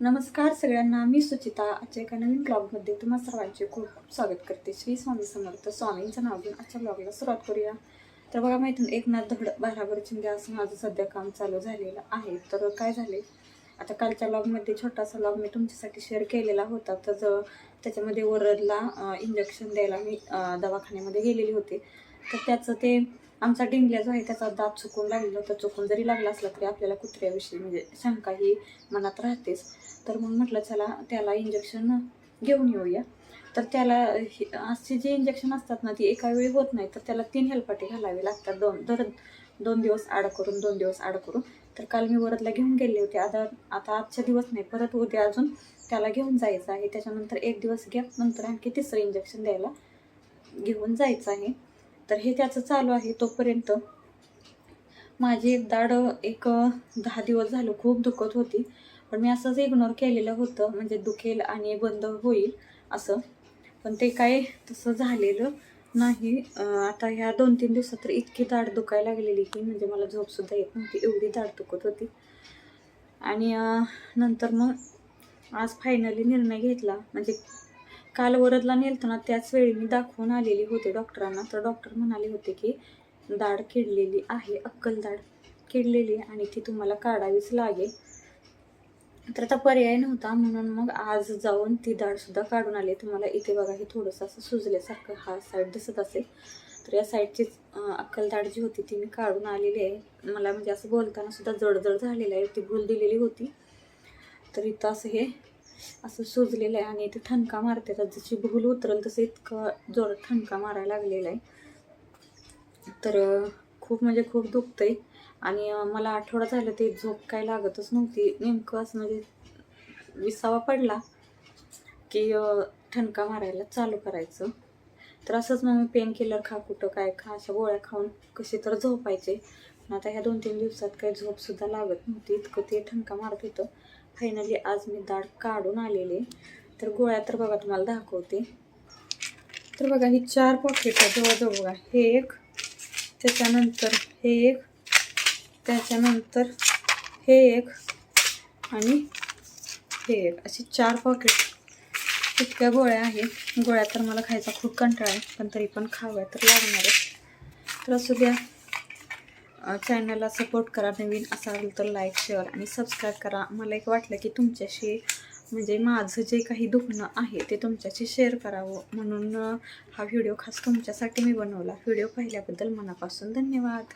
नमस्कार सगळ्यांना मी सुचिता आजच्या एका नवीन ब्लॉगमध्ये तुम्हा सर्वांचे खूप खूप स्वागत करते. श्री स्वामी समर्थ स्वामींचं नाव घेऊन आजच्या ब्लॉगला सुरुवात करूया. तर बघा माहिती एकनाथ धड भाराभर चिंध्या असं माझं सध्या काम चालू झालेलं आहे. तर काय झाले? आता कालच्या ब्लॉगमध्ये छोटासा ब्लॉग मी तुमच्यासाठी शेअर केलेला होता. तर त्याच्यामध्ये वरदला इंजेक्शन द्यायला मी दवाखान्यामध्ये गेलेली होते. तर त्याचं ते आमचा डिंगल्या जो आहे त्याचा दात चुकून लागलेला होता. चुकून जरी लागला असला तरी आपल्याला कुत्र्याविषयी म्हणजे शंका ही मनात राहतेच. तर मग म्हटलं चला त्याला इंजेक्शन घेऊन येऊया. तर त्याला हे- असे जे इंजेक्शन असतात ना ती एका वेळी होत नाही. तर त्याला तीन हेलपाटे घालावे लागतात दोन दर दोन दिवस आड करून दोन दिवस आड करून. तर काल मी वरदला घेऊन गेले होते. आता आता आजच्या दिवस नाही परत उद्या अजून त्याला घेऊन जायचं आहे. त्याच्यानंतर एक दिवस गॅप नंतर आणखी तिसरं इंजेक्शन द्यायला घेऊन जायचं आहे. तर हे त्याचं चालू आहे तोपर्यंत. माझी एक दाढ एक दहा दिवस झालं खूप दुखत होती. पण मी असंच इग्नोर केलेलं होतं. म्हणजे दुखेल आणि बंद होईल असं. पण ते काय तसं झालेलं नाही. आता ह्या दोन तीन दिवसात तर इतकी दाढ दुखायला लागलेली की म्हणजे मला झोपसुद्धा येत नव्हती. एवढी दाढ दुखत होती. आणि नंतर मग आज फायनली निर्णय घेतला. म्हणजे काल वरदला नेलतो ना त्याच वेळी मी दाखवून आलेली होते डॉक्टरांना. तर डॉक्टर म्हणाले होते की दाढ किडलेली आहे अक्कल दाढ किडलेली आहे आणि ती तुम्हाला काढावीच लागेल. तर आता पर्याय नव्हता म्हणून मग आज जाऊन ती दाढसुद्धा काढून आली. तुम्हाला इथे बघा हे थोडंसं असं सुजल्यासारखं हा साईड दिसत असेल. तर या साईडचीच अक्कल दाढ जी होती ती मी काढून आलेली आहे. मला म्हणजे असं बोलताना सुद्धा जडजड झालेलं आहे. ती भूल दिलेली होती. तर इथं असं हे असं सुजलेलं आहे आणि इथे ठणका मारते. तर जशी भूल उतरल तसं इतकं जोरात ठणका मारायला लागलेला आहे. तर खूप म्हणजे खूप दुखतंय. आणि मला आठवडा झालं ते झोप काय लागतच नव्हती. नेमकं असं म्हणजे विसावा पडला की ठणका मारायला चालू करायचं. तर असंच मग मी पेन किलर खा कुठं काय खा अशा गोळ्या खाऊन कशी तर झोपायचे. पण आता ह्या दोन तीन दिवसात काही झोपसुद्धा लागत नव्हती. इतकं ते ठणका मारत होतं. फायनली आज मी दाढ काढून आलेले तर गोळ्या तर बघा तुम्हाला दाखवते. तर बघा ही चार पॉकेट आहे जवळजवळ बघा. हे एक त्याच्यानंतर हे एक त्याच्यानंतर हे एक आणि हे एक. अशी चार पॉकेट इतक्या गोळ्या आहेत. गोळ्या तर मला खायचा खूप कंटाळा आहे पण तरी पण खाव्या तर लागणारच तर असू द्या. चॅनलला सपोर्ट करा नवीन असाल तर लाईक शेअर आणि सबस्क्राईब करा. मला एक वाटलं की तुमच्याशी म्हणजे माझं जे काही दुखणं आहे ते तुमच्याशी शेअर करावं. म्हणून हा व्हिडिओ खास तुमच्यासाठी मी बनवला. व्हिडिओ पाहिल्याबद्दल मनापासून धन्यवाद.